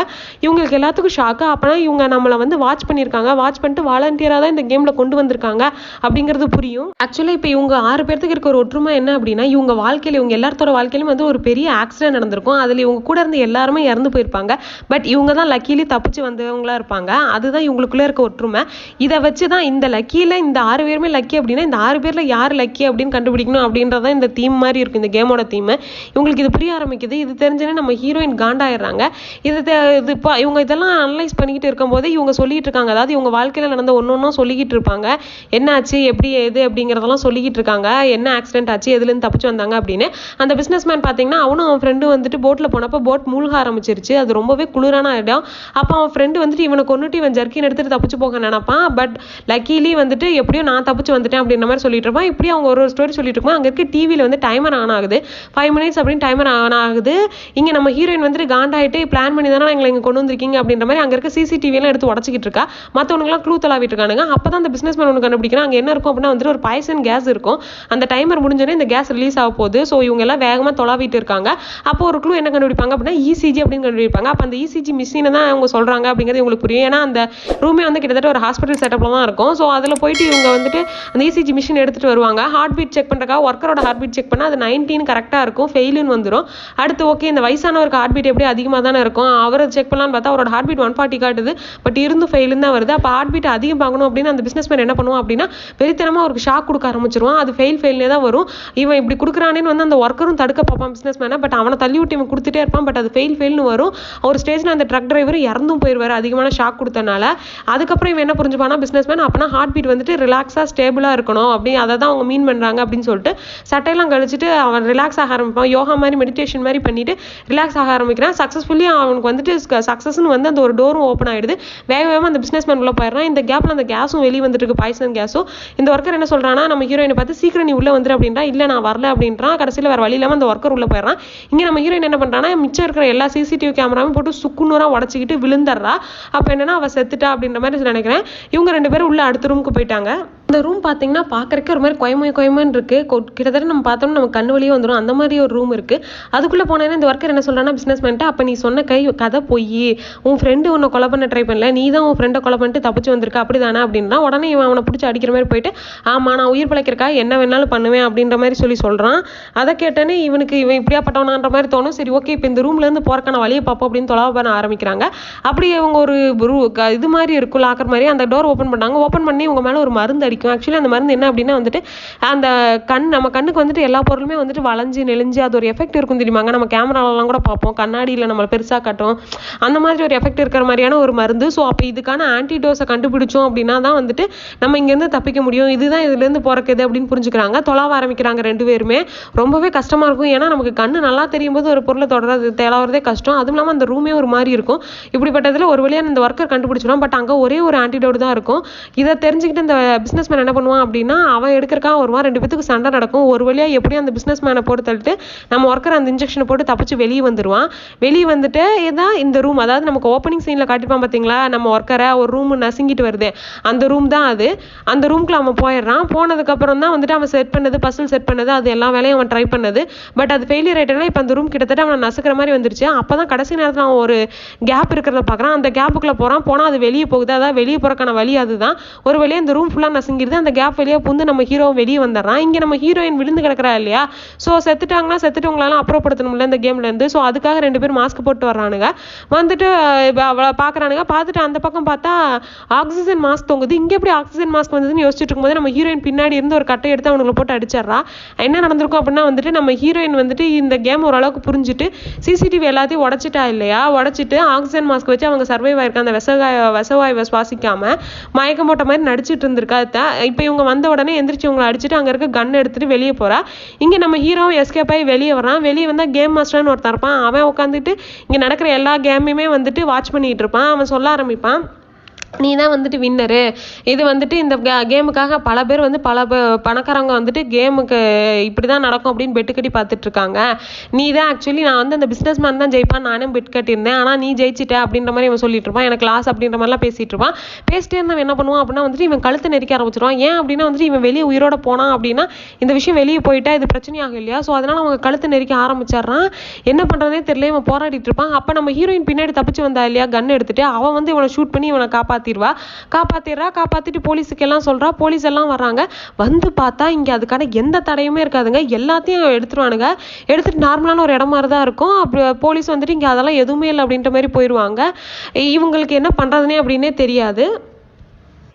இவங்களுக்கு எல்லாத்துக்கும் ஷாக்கு அப்போனா இவங்க நம்மளை வந்து வாட்ச் பண்ணியிருக்காங்க. வாட்ச் பண்ணிட்டு வாலண்டியராக தான் இந்த கேமில் கொண்டு வந்திருக்காங்க. அப்படிங்கிறது புரியும். ஆக்சுவலாக இப்போ இவங்க ஆறு பேர்த்துக்கு இருக்க ஒரு ஒற்றுமை என்ன அப்படின்னா இவங்க வாழ்க்கையில் இவங்க எல்லாத்தோட வாழ்க்கையிலும் வந்து ஒரு பெரிய ஆக்சிடென்ட் நடந்திருக்கும். அதில் இவங்க கூட இருந்து எல்லாருமே இறந்து போயிருப்பாங்க. பட் இவங்க தான் லக்கிலி தப்பிச்சு வந்தவங்களா இருப்பாங்க. அதுதான் இவங்களுக்குள்ளே இருக்க ஒற்றுமை. இதை வச்சு தான் இந்த லக்கியில் இந்த ஆறு பேருமே லக்கி அப்படின்னா இந்த ஆறு பேரில் யார் லக்கி அப்படின்னு கண்டுபிடிக்கணும் அப்படின்றதான் இந்த தீம் மாதிரி இருக்கும். இந்த கேமோட தீம் இவங்களுக்கு இது புரிய ஆரம்பிக்குது. இது தெரிஞ்சனே நம்ம ஹீரோயின் காண்டாயிடுறாங்க. இது இது இப்போ இவங்க இதெல்லாம் அனலைஸ் பண்ணிக்கிட்டு இருக்கும்போது இவங்க சொல்லிட்டு இருக்காங்க. அதாவது இவங்க வாழ்க்கையில் நடந்த ஒன்று ஒன்றும் சொல்லிக்கிட்டு இருப்பாங்க. என்னாச்சு? எப்படி? எது? அப்படிங்கிறதெல்லாம் சொல்லிக்கிட்டு இருக்காங்க. என்ன ஆக்சிடென்ட் ஆச்சு? எதுலேருந்து தப்பிச்சு வந்தாங்க அப்படின்னு. அந்த பிஸ்னஸ் மேன் பார்த்தீங்கன்னா அவனும் அவன் ஃப்ரெண்டு வந்துட்டு போட்டில் போனப்போ போட் மூழ்க ஆரம்பிச்சிருச்சு. அது ரொம்பவே குளிரான இடம். அப்போ அவன் ஃப்ரெண்டு வந்துட்டு இவனை கொண்டுட்டு இவன் ஜர்க்கின் எடுத்துட்டு தப்பிச்சு போக நினைப்பான். பட் லக்கீலி வந்துட்டு எப்படியோ நான் தப்பிச்சு வந்துட்டேன் அப்படின்ற மாதிரி சொல்லிட்டு இருப்பான். இப்படி அவங்க ஒரு ஒரு ஸ்டோரி சொல்லிட்டு இருக்கோம் அங்கே இருக்க டிவியில் வந்து டைமர் ஆன் ஆகுது. ஃபைவ் மினிட்ஸ் அப்படின்னு டைமர் ஆன் ஆகுது. இங்கே நம்ம ஹீரோயின் வந்துட்டு காண்டாயிட்டு பிளான் பண்ணி தானே எங்களை இங்கே கொண்டு வந்திருக்கீங்க அப்படின்ற மாதிரி அங்கே இருக்க சிசிடிவியெல்லாம் எடுத்து உடச்சிக்கிட்டு இருக்கா. மற்றவனுக்குலாம் க்ளூ தலாவிட்டு இருக்கானுங்க. அப்போ தான் அந்த பிஸ்னஸ் மேன் ஒன்று கண்டுபிடிக்கிறான். அங்கே என்ன இருக்கும் அப்படின்னா வந்துட்டு ஒரு பாய்சன் கேஸ் இருக்கும். அந்த டைமர் முடிஞ்சோடனே இந்த கேஸ் ரிலீஸ் ஆக போகுது. ஸோ இவங்க இவங்க எல்லாம் வேகமாக தொலாவிட்டு இருக்காங்க. அப்போ ஒரு க்ளூ என்ன கண்டுபிடிப்பாங்க அப்படின்னா இசிஜி அப்படின்னு கண்டுபிடிப்பாங்க. அப்போ அந்த இசிஜி மிஷினை தான் அவங்க சொல்கிறாங்க அப்படிங்கிறது உங்களுக்கு புரியும். ஏன்னா அந்த ரூமே வந்து கிட்டத்தட்ட ஒரு ஹாஸ்பிட்டல் செட்டப்பில் தான் இருக்கும். ஸோ அதில் போயிட்டு இவங்க வந்துட்டு அந்த இசிஜி மிஷின் எடுத்துகிட்டு வருவாங்க. ஹார்ட் பீட் செக் பண்ணுறக்காக ஒர்க்கரோட ஹார்ட் பீட் செக் பண்ணால் அது நைன்டீன் கரெக்டாக இருக்கும். ஃபெயிலுன்னு வந்துடும் அடுத்து ஓகே இந்த வயசானவருக்கு ஹார்ட் பீட் எப்படி அதிகமாக தானே இருக்கும். அவரை செக் பண்ணலான்னு பார்த்தா அவரோட ஹார்ட் பீட் ஒன் ஃபார்ட்டி காட்டுது பட் இருந்தும் ஃபெயிலுன்னு தான் வருது. அப்போ ஹார்ட் பீட் அதிகம் பார்க்கணும் அப்படின்னு அந்த பிஸ்னஸ் மேன் என்ன பண்ணுவோம் அப்படின்னா வெறித்தனமாக அவருக்கு ஷாக் கொடுக்க ஆரம்பிச்சிருவான். அது ஃபெயில் ஃபெயிலே தான் வரும். இவன் இப்படி கொடுக்குறானேன்னு வந்து அந்த ஒர்க்கரும் தடுக்க பார்ப்பான் பிஸ்னஸ் மேனை பட் அவனை தள்ளி விட்டு இவன் கொடுத்துட்டே இருப்பான் பட் அது ஃபெயில் ஃபெயில்னு வரும். ஒரு ஸ்டேஜில் அந்த ட்ரக் டிரைவர் இறந்தும் போயிடுவார் அதிகமான ஷாக் கொடுத்தனால. அதுக்கப்புறம் இவன் என்ன புரிஞ்சுப்பானா பிஸ்னஸ் மேன் அப்போனா ஹார்ட் பீட் வந்துட்டு ரிலாக்ஸாக ஸ்டேபிளாக இருக்கணும் அப்படி அதை தான் அவங்க மீன் பண்ணுறாங்க அப்படின்னு சொல்லிட்டு சட்டையெல்லாம் கழிச்சிட்டு அவன் ரிலாக்ஸ் ஆக ஆரம்பிப்பான். யோகா மாதிரி மெடிடேஷன் மாதிரி பண்ணிட்டு ரிலாக்ஸ் ஆக ஆரம்பிக்கிறான். சக்ஸஸ்ஃபுல்லி அவனுக்கு வந்துட்டு சக்ஸஸ்னு வந்து அந்த ஒரு டோரும் ஓப்பன் ஆகிடுது வேக வேகமாக அந்த பிஸ்னஸ் மேன் உள்ள போயிடுறான். இந்த கேப்பில் அந்த கேஸும் வெளியே வந்துட்டு இருக்கு பாய்சன் கேஸும் இந்த ஒர்க்கர் என்ன சொல்கிறான்னா நம்ம ஹீரோயினை பார்த்து சீக்கிரம் நீ உள்ளே வந்துரு அப்படின்றா. இல்லை நான் வரல அப்படின்றான் கடைசியில் வேறு வழி இல்லாமல் அந்த ஒர்க்கர் உள்ள போயிடுறான். இங்கே நம்ம ஹீரோயின் என்ன பண்ணுறான்னா மிச்சம் இருக்கிற எல்லா சிசிடிவி கேமராவும் போட்டு சுக்குநூறாக உடச்சிக்கிட்டு விழுந்துடுறா. அப்போ என்னன்னா அவ செத்துட்டா அப்படின்ற மாதிரி நினைக்கிறேன். இவங்க ரெண்டு பேரும் உள்ள அடுத்த ரூமுக்கு போயிட்டாங்க. இந்த ரூம் பார்த்தீங்கன்னா பார்க்கறக்கே ஒரு மாதிரி கொயமை கொயமன்னு இருக்கு. கிட்டத்தட்ட நம்ம பார்த்தோம்னா நம்ம கண்ணு வழியே வந்துடும் அந்த மாதிரி ஒரு ரூம் இருக்கு. அதுக்குள்ளே போனேன்னா இந்த ஒர்க்கர் என்ன சொல்கிறேன்னா பிஸ்னஸ் பண்ணிட்டு அப்போ நீ சொன்ன கை கதை பொய் உன் ஃப்ரெண்டு உன்னை கொலை பண்ண ட்ரை பண்ணல. நீ தான் உன் ஃப்ரெண்டை கொலை பண்ணிட்டு தப்பிச்சு வந்திருக்க. அப்படிதானே? அப்படின்னா உடனே இவன் அவனை பிடிச்சி அடிக்கிற மாதிரி போயிட்டு ஆமாம் நான் உயிர் பிழைக்கிறக்கா? என்ன வேணாலும் பண்ணுவேன். அப்படின்ற மாதிரி சொல்லி சொல்கிறான் அதை கேட்டோன்னே இவனுக்கு இவன் இப்படியாப்பட்டவனான்ற மாதிரி தோணும். சரி ஓகே இப்போ இந்த ரூம்லேருந்து போகிறக்கான போறக்கான வழியை பார்ப்போம் அப்படின்னு தொலைவு பண்ண ஆரம்பிக்கிறாங்க. அப்படி இவங்க ஒரு இது மாதிரி இருக்கும் லாக்கர் மாதிரி அந்த டோர் ஓப்பன் பண்ணாங்க. ஓப்பன் பண்ணி இவங்க மேலே ஒரு மருந்து பிடிக்கும் ஆக்சுவலி அந்த மருந்து என்ன அப்படின்னா வந்துட்டு அந்த கண் நம்ம கண்ணுக்கு வந்துட்டு எல்லா பொருளுமே வந்துட்டு வளைஞ்சு நெளிஞ்சு அது ஒரு எஃபெக்ட் இருக்கும் தெரியுமாங்க நம்ம கேமராலலாம் கூட பார்ப்போம். கண்ணாடியில் நம்மளை பெருசா காட்டும் அந்த மாதிரி ஒரு எஃபெக்ட் இருக்கிற மாதிரியான ஒரு மருந்து. ஸோ அப்போ இதுக்கான ஆன்டிடோஸை கண்டுபிடிச்சோம் அப்படின்னா தான் வந்துட்டு நம்ம இங்கேருந்து தப்பிக்க முடியும். இதுதான் இதுலேருந்து பிறக்குது அப்படின்னு புரிஞ்சுக்கிறாங்க. தொலாவ ஆரம்பிக்கிறாங்க ரெண்டு பேருமே. ரொம்பவே கஷ்டமா இருக்கும். ஏன்னா நமக்கு கண்ணு நல்லா தெரியும் போது ஒரு பொருளை தொடர்றது தேலாவதே கஷ்டம். அதுவும் இல்லாமல் அந்த ரூமே ஒரு மாதிரி இருக்கும். இப்படிப்பட்டதுல ஒரு வழியா இந்த ஒர்க்கர் கண்டுபிடிச்சிடும். பட் அங்கே ஒரே ஒரு ஆன்டிடோட் தான் இருக்கும். இதை தெரிஞ்சுக்கிட்டு இந்த மேன் என்ன பண்ணுவான் அப்படின்னா அவன் எடுக்கிறக்கா வருவான். ரெண்டு பேத்துக்கு சண்டை நடக்கும். ஒரு வழியாக எப்படியும் அந்த பிஸ்னஸ் மேனை போட்டு தள்ளிட்டு நம்ம ஒர்க்கர் அந்த இன்ஜெக்ஷனை போட்டு தப்பிச்சு வெளியே வந்துடுவான் வெளியே வந்துட்டு இதான் இந்த ரூம் அதாவது நமக்கு ஓப்பனிங் சீனில் காட்டிப்பான் பார்த்தீங்களா நம்ம ஒர்க்கரை ஒரு ரூம் நசுங்கிட்டு வருது. அந்த ரூம் தான் அது. அந்த ரூம்க்கு அவன் போயிடுறான். போனதுக்கப்புறம் தான் வந்துட்டு அவன் செட் பண்ணது பசில் செட் பண்ணது அது எல்லா வேலையும் அவன் ட்ரை பண்ணது. பட் அது ஃபெயிலியர் ஆகிட்டனா இப்போ அந்த ரூம் கிட்டத்தட்ட அவனை நசுக்கிற மாதிரி வந்துருச்சு. அப்போ தான் கடைசி நேரத்தில் அவன் ஒரு கேப் இருக்கிறத பார்க்குறான் அந்த கேப்புக்குள்ள போகிறான் போனால் அது வெளியே போகுது. அதாவது வெளியே போகிறக்கான வழி அதுதான். ஒரு வழியாக அந்த ரூம் ஃபுல்லாக நசுங்கி நசுங்கிடுது அந்த கேப் வழியாக புந்து நம்ம ஹீரோ வெளியே வந்துடுறான். இங்கே நம்ம ஹீரோயின் விழுந்து கிடக்குறா இல்லையா? ஸோ செத்துட்டாங்கன்னா செத்துட்டவங்களெல்லாம் அப்புறப்படுத்தணும்ல இந்த கேம்லேருந்து ஸோ அதுக்காக ரெண்டு பேரும் மாஸ்க் போட்டு வர்றானுங்க. வந்துட்டு அவளை பார்க்குறானுங்க பார்த்துட்டு அந்த பக்கம் பார்த்தா ஆக்சிஜன் மாஸ்க் தொங்குது. இங்கே எப்படி ஆக்சிஜன் மாஸ்க் வந்ததுன்னு யோசிச்சுட்டு இருக்கும்போது நம்ம ஹீரோயின் பின்னாடி இருந்து ஒரு கட்டை எடுத்து அவனுங்களை போட்டு அடிச்சிடுறா. என்ன நடந்திருக்கும் அப்படின்னா வந்துட்டு நம்ம ஹீரோயின் வந்துட்டு இந்த கேம் ஓரளவுக்கு புரிஞ்சுட்டு சிசிடிவி எல்லாத்தையும் உடச்சிட்டா இல்லையா? உடச்சிட்டு ஆக்சிஜன் மாஸ்க் வச்சு அவங்க சர்வைவ் ஆயிருக்க அந்த விசவாய விசவாயுவை சுவாசிக்காமல் மயக்கம் போட்ட மாதிரி நடிச்சிட்டு இருந்திருக்கா. இப்போ இவங்க வந்த உடனே எந்திரிச்சு இவங்களை அடிச்சுட்டு அங்க இருக்க கன் எடுத்துட்டு வெளியே போறா. இங்க நம்ம ஹீரோவும் எஸ்கேப் ஆகி வெளியே வரான் வெளியே வந்தா கேம் மாஸ்டர்னு ஒருத்தர் இருப்பான். அவன் உட்காந்துட்டு இங்க நடக்கிற எல்லா கேமையுமே வந்துட்டு வாட்ச் பண்ணிட்டு இருப்பான். அவன் சொல்ல ஆரம்பிப்பான். நீ தான் வந்துட்டு வின்னரு இது வந்துட்டு இந்த கேமுக்காக பல பேர் வந்து பல ப- பணக்காரங்க வந்துட்டு கேமுக்கு இப்படி தான் நடக்கும் அப்படின்னு பெட்டு கட்டி பார்த்துட்டு இருக்காங்க நீ தான் ஆக்சுவலி நான் வந்து அந்த பிஸ்னஸ் மேன் தான் ஜெயிப்பான் நானும் பெட் கட்டியிருந்தேன். ஆனால் நீ ஜெயிச்சிட்ட அப்படின்ற மாதிரி இவன் சொல்லிட்டு இருப்பான் எனக்கு லாஸ் அப்படின்ற மாதிரிலாம் பேசிட்டு இருப்பான் பேசிட்டே இருந்தவன் என்ன பண்ணுவான் அப்படின்னா வந்துட்டு இவன் கழுத்து நெரிக்க ஆரம்பிச்சிருவான். ஏன் அப்படின்னா வந்துட்டு இவன் வெளியே உயிரோட போனான் அப்படின்னா இந்த விஷயம் வெளியே போயிட்டா இது பிரச்சனையாகும் இல்லையா? ஸோ அதனால அவங்க கழுத்து நெரிக்க ஆரம்பிச்சிடுறான். என்ன பண்ணுறதே தெரியல. இவன் போராடிட்டு இருப்பான் அப்போ நம்ம ஹீரோயின் பின்னாடி தப்பிச்சு வந்தா இல்லையா? கன் எடுத்துட்டு அவன் வந்து இவனை ஷூட் பண்ணி இவனை காப்பாத்திடுவா. காப்பாத்திடுறா காப்பாத்திட்டு போலீஸுக்கு எல்லாம் சொல்றா. போலீஸ் எல்லாம் வர்றாங்க. வந்து பார்த்தா இங்க அதுக்கான எந்த தடையுமே இருக்காதுங்க. எல்லாத்தையும் எடுத்துருவானுங்க. எடுத்துட்டு நார்மலான ஒரு இடம் மாதிரி தான் இருக்கும். அப்படி போலீஸ் வந்துட்டு இங்க அதெல்லாம் எதுவுமே இல்லை அப்படின்ற மாதிரி போயிடுவாங்க இவங்களுக்கு என்ன பண்றதுனே அப்படின்னே தெரியாது.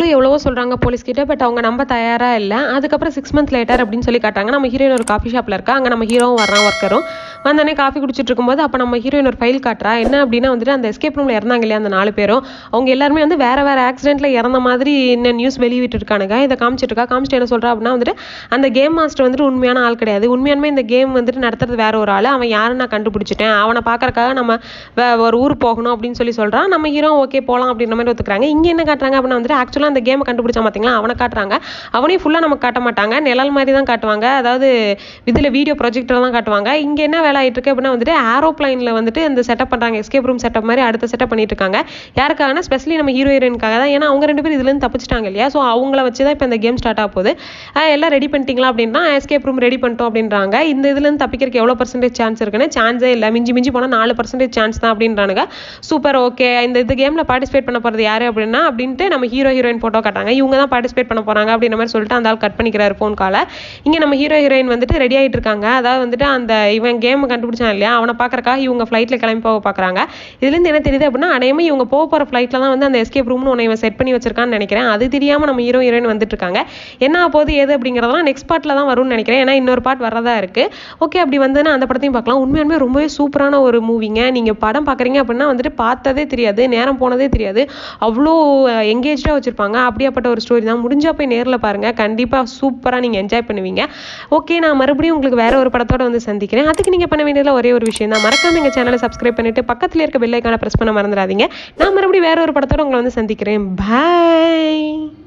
எவ்வளவோ சொல்றாங்க போலீஸ் கிட்ட பட் அவங்க நம்ப தயாரா இல்ல. அதுக்கப்புறம் சிக்ஸ் மந்த் லேட்டர் அப்படின்னு சொல்லி காட்டாங்க நம்ம ஹீரோயின் ஒரு காஃபி ஷாப்ல இருக்கா? அங்க நம்ம ஹீரோவும் வர்றான் ஒர்க்கரும் வந்தோடனே காஃபி குடிச்சிட்டு இருக்கும்போது அப்ப நம்ம ஹீரோயின் ஒரு ஃபைல் காட்டுறா. என்ன அப்படின்னா வந்துட்டு அந்த எஸ்கேப் ரூம்ல இறந்தாங்க இல்லையா அந்த நாலு பேரும். அவங்க எல்லாருமே வந்து வேற வேற ஆக்சிடென்ட்ல இறந்த மாதிரி என்ன நியூஸ் வெளியிட்டு இருக்கானுங்க. இதை காமிச்சிட்டு இருக்கா? காமிச்சிட்டு என்ன சொல்றா அப்படின்னா வந்துட்டு அந்த கேம் மாஸ்டர் வந்துட்டு உண்மையான ஆள் கிடையாது. உண்மையான இந்த கேம் வந்துட்டு நடத்துறது வேற ஒரு ஆள். அவன் யாரும் நான் கண்டுபிடிச்சிட்டேன். அவனை பார்க்கறக்காக நம்ம வே- ஒரு ஊர் போகணும் அப்படின்னு சொல்லி சொல்றான். நம்ம ஹீரோ ஓகே போலாம் அப்படின்ற மாதிரி ஒத்துக்கிறாங்க. இங்க என்ன காட்டுறாங்க அப்படின்னா வந்துட்டு ஆக்சுவலாக ஃபுல்லாக அந்த கேமை கண்டுபிடிச்சா பார்த்தீங்களா அவனை காட்டுறாங்க. அவனையும் ஃபுல்லாக நமக்கு காட்ட மாட்டாங்க. நிழல் மாதிரி தான் காட்டுவாங்க. அதாவது இதில் வீடியோ ப்ரொஜெக்டர் தான் காட்டுவாங்க. இங்கே என்ன வேலை ஆகிட்டு இருக்கு அப்படின்னா வந்துட்டு ஏரோப்ளைனில் வந்துட்டு இந்த செட்டப் பண்ணுறாங்க எஸ்கேப் ரூம் செட்டப் மாதிரி அடுத்த செட்டப் பண்ணிட்டு இருக்காங்க. யாருக்காகனா ஸ்பெஷலி நம்ம ஹீரோ ஹீரோயினுக்காக தான். ஏன்னா அவங்க ரெண்டு பேரும் இதுலேருந்து தப்பிச்சிட்டாங்க இல்லையா? ஸோ அவங்கள வச்சு தான் இப்போ இந்த கேம் ஸ்டார்ட் ஆக போகுது. எல்லாம் ரெடி பண்ணிட்டீங்களா அப்படின்னா எஸ்கேப் ரூம் ரெடி பண்ணிட்டோம் அப்படின்றாங்க. இந்த இதுலேருந்து தப்பிக்கிறதுக்கு எவ்வளோ பர்சன்டேஜ் சான்ஸ் இருக்குன்னு? சான்ஸே இல்லை. மிஞ்சி மிஞ்சி போனால் நாலு பர்சன்டேஜ் சான்ஸ் தான் அப்படின்றானுங்க. சூப்பர் ஓகே இந்த இது கேமில் பார்ட்டிசிபேட் பண்ண போகிறது யாரு அப்படின்னா அப்படின்ட்டு நம்ம ஹீரோ ஹீரோயின் ஃபோட்டோ காட்டாங்க இவங்க தான் பார்ட்டிசிபேட் பண்ண போகிறாங்க அப்படின்ற மாதிரி சொல்லிட்டு அந்த ஆள் கட் பண்ணிக்கிறாரு ஃபோன் காலை இங்கே நம்ம ஹீரோ ஹீரோயின் வந்துட்டு ரெடி ஆகிட்டு இருக்காங்க. அதாவது வந்துட்டு அந்த இவன் கேம் கண்டுபிடிச்சான் இல்லையா? அவனை பார்க்கறக்காக இவங்க ஃப்ளைட்டில் கிளம்பி போக பார்க்குறாங்க. இதுலேருந்து என்ன தெரியுது அப்படின்னா அடையமே இவங்க போக போகிற ஃப்ளைட்டில் தான் வந்து அந்த எஸ்கேப் ரூம்னு ஒன்று இவன் செட் பண்ணி வச்சிருக்கான்னு நினைக்கிறேன். அது தெரியாமல் நம்ம ஹீரோ ஹீரோயின் வந்துட்டு இருக்காங்க. என்ன ஆக போகுது ஏது அப்படிங்கிறதெல்லாம் நெக்ஸ்ட் பார்ட்டில் தான் வரும்னு நினைக்கிறேன். ஏன்னா இன்னொரு பார்ட் வரதா இருக்கு. ஓகே அப்படி வந்ததுன்னா அந்த படத்தையும் பார்க்கலாம். உண்மையுமே ரொம்பவே சூப்பரான ஒரு மூவிங்க நீங்கள் படம் பார்க்குறீங்க அப்படின்னா வந்துட்டு பார்த்ததே தெரியாது நேரம் போனதே தெரியாது. அவ்வளோ எங்கேஜாக வச்சுருப்பாங்க. அப்படியாப்பட்ட ஒரு ஸ்டோரி தான். முடிஞ்சா போய் நேரில் பாருங்கள் கண்டிப்பாக சூப்பராக நீங்கள் என்ஜாய் பண்ணுவீங்க. ஓகே நான் மறுபடியும் உங்களுக்கு வேற ஒரு படத்தோட வந்து சந்திக்கிறேன். அதுக்கு நீங்கள் பண்ண வேண்டியதில் ஒரே ஒரு விஷயம் தான். மறக்காம எங்கள் சேனலை சப்ஸ்கிரைப் பண்ணிட்டு பக்கத்தில் இருக்க பெல்லைக்கான ப்ரெஸ் பண்ண மறந்துடாதீங்க. நான் மறுபடியும் வேற ஒரு படத்தோட உங்களை வந்து சந்திக்கிறேன். பாய்